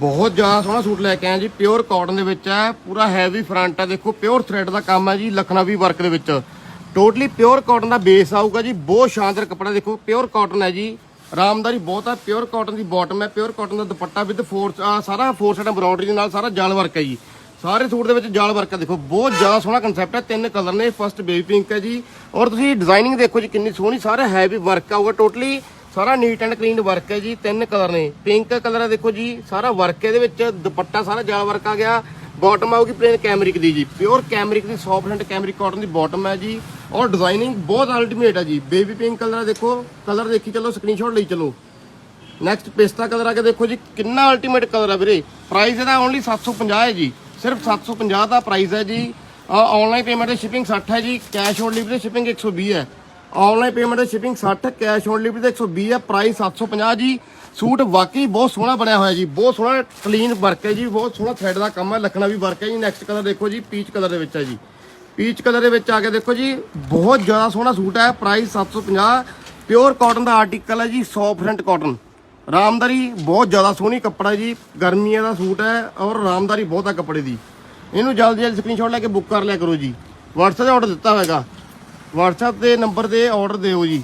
ਬਹੁਤ ਜ਼ਿਆਦਾ ਸੋਹਣਾ ਸੂਟ ਲੈ ਕੇ ਆਇਆ ਜੀ ਪਿਓਰ ਕਾਟਨ ਦੇ ਵਿੱਚ ਹੈ, ਪੂਰਾ ਹੈਵੀ ਫਰੰਟ ਹੈ, ਦੇਖੋ ਪਿਓਰ ਥ੍ਰੈਡ ਦਾ ਕੰਮ ਹੈ ਜੀ, ਲਖਨਵੀ ਵਰਕ ਦੇ ਵਿੱਚ। ਟੋਟਲੀ ਪਿਓਰ ਕਾਟਨ ਦਾ ਬੇਸ ਆਊਗਾ ਜੀ, ਬਹੁਤ ਸ਼ਾਨਦਾਰ ਕੱਪੜਾ, ਦੇਖੋ ਪਿਓਰ ਕਾਟਨ ਹੈ ਜੀ, ਆਰਾਮਦਾਰੀ ਬਹੁਤ ਹੈ ਪਿਓਰ ਕਾਟਨ ਦੀ ਬਾਟਮ ਹੈ ਪਿਓਰ ਕਾਟਨ ਦਾ ਦੁਪੱਟਾ ਵਿਦ ਫੋਰ ਸਾਰਾ ਫੋਰ ਸਾਈਡ ਐਮਬ੍ਰੋਇਡਰੀ ਦੇ ਨਾਲ ਸਾਰਾ ਜਾਲ ਵਰਕ ਹੈ ਜੀ। ਸਾਰੇ ਸੂਟ ਦੇ ਵਿੱਚ ਜਾਲ ਵਰਕ ਹੈ, ਦੇਖੋ, ਬਹੁਤ ਜ਼ਿਆਦਾ ਸੋਹਣਾ ਕਨਸੈਪਟ ਹੈ, ਤਿੰਨ ਕਲਰ ਨੇ ਫਸਟ ਬੇਬੀ ਪਿੰਕ ਹੈ ਜੀ, ਔਰ ਤੁਸੀਂ ਡਿਜ਼ਾਈਨਿੰਗ ਦੇਖੋ ਜੀ, ਕਿੰਨੀ ਸੋਹਣੀ, ਸਾਰਾ ਹੈਵੀ ਵਰਕ ਆਊਗਾ ਟੋਟਲੀ ਸਾਰਾ ਨੀਟ ਐਂਡ ਕਲੀਨ ਵਰਕ ਹੈ ਜੀ, ਤਿੰਨ ਕਲਰ ਨੇ। ਪਿੰਕ ਕਲਰ ਹੈ, ਦੇਖੋ ਜੀ, ਸਾਰਾ ਵਰਕ ਇਹਦੇ ਵਿੱਚ। ਦੁਪੱਟਾ ਸਾਰਾ ਜਾਲ ਵਰਕ ਆ ਗਿਆ। ਬਾਟਮ ਆਊਗੀ ਪਲੇਨ ਕੈਮਰਿਕ ਦੀ ਜੀ। ਪਿਓਰ ਕੈਮਰਿਕ ਦੀ 100% ਕੈਮਰਿਕ ਕਾਟਨ ਦੀ ਬਾਟਮ ਹੈ ਜੀ। ਔਰ ਡਿਜ਼ਾਈਨਿੰਗ ਬਹੁਤ ਅਲਟੀਮੇਟ ਹੈ ਜੀ। ਬੇਬੀ ਪਿੰਕ ਕਲਰ ਹੈ, ਦੇਖੋ। ਕਲਰ ਦੇਖੀ ਚਲੋ ਸਕਰੀਨਸ਼ਾਟ ਲਈ ਚਲੋ। ਨੈਕਸਟ ਪਿਸਤਾ ਕਲਰ ਆ ਕੇ ਦੇਖੋ ਜੀ, ਕਿੰਨਾ ਅਲਟੀਮੇਟ ਕਲਰ ਹੈ ਵੀਰੇ। ਪ੍ਰਾਈਸ ਇਹਦਾ ਓਨਲੀ 750 ਹੈ ਜੀ। ਸਿਰਫ 750 ਦਾ ਪ੍ਰਾਈਸ ਹੈ ਜੀ। ਆਨਲਾਈਨ ਪੇਮੈਂਟ ਦੀ ਸ਼ਿਪਿੰਗ 60 ਹੈ ਜੀ। ਕੈਸ਼ ਔਨ ਡਿਲੀਵਰੀ ਸ਼ਿਪਿੰਗ 120 ਹੈ। ਆਨਲਾਈਨ ਪੇਮੈਂਟ ਦੀ ਸ਼ਿਪਿੰਗ 60 ਕੈਸ਼ ਔਨ ਡਿਲੀਵਰੀ ਦੇ 120 ਹੈ ਪ੍ਰਾਈਸ 750 ਜੀ। ਸੂਟ ਵਾਕਈ ਬਹੁਤ ਸੋਹਣਾ ਬਣਿਆ ਹੋਇਆ ਜੀ, ਬਹੁਤ ਸੋਹਣਾ ਕਲੀਨ ਵਰਕ ਹੈ ਜੀ, ਬਹੁਤ ਸੋਹਣਾ ਥ੍ਰੈਡ ਦਾ ਕੰਮ ਹੈ ਲਖਣਾ ਵੀ ਵਰਕ ਹੈ ਜੀ ਨੈਕਸਟ ਕਲਰ ਦੇਖੋ ਜੀ ਪੀਚ ਕਲਰ ਦੇ ਵਿੱਚ ਹੈ ਜੀ। ਪੀਚ ਕਲਰ ਦੇ ਵਿੱਚ ਆ ਕੇ ਦੇਖੋ ਜੀ, ਬਹੁਤ ਜ਼ਿਆਦਾ ਸੋਹਣਾ ਸੂਟ ਹੈ ਪ੍ਰਾਈਸ 750 ਪਿਓਰ ਕਾਟਨ ਦਾ ਆਰਟੀਕਲ ਹੈ ਜੀ 100% ਕਾਟਨ ਰਾਮਦਾਰੀ ਬਹੁਤ ਜ਼ਿਆਦਾ ਸੋਹਣੀ ਕੱਪੜਾ ਜੀ, ਗਰਮੀਆਂ ਦਾ ਸੂਟ ਹੈ ਔਰ ਰਾਮਦਾਰੀ ਬਹੁਤ ਹੈ ਕੱਪੜੇ ਦੀ। ਇਹਨੂੰ ਜਲਦੀ ਜਲਦੀ ਸਕਰੀਨਸ਼ਾਟ ਲੈ ਕੇ ਬੁੱਕ ਕਰ ਲਿਆ ਕਰੋ ਜੀ। WhatsApp ਤੇ ਆਰਡਰ ਦਿੱਤਾ ਹੋਏਗਾ। WhatsApp ਦੇ ਨੰਬਰ ਤੇ ਆਰਡਰ ਦਿਓ ਜੀ।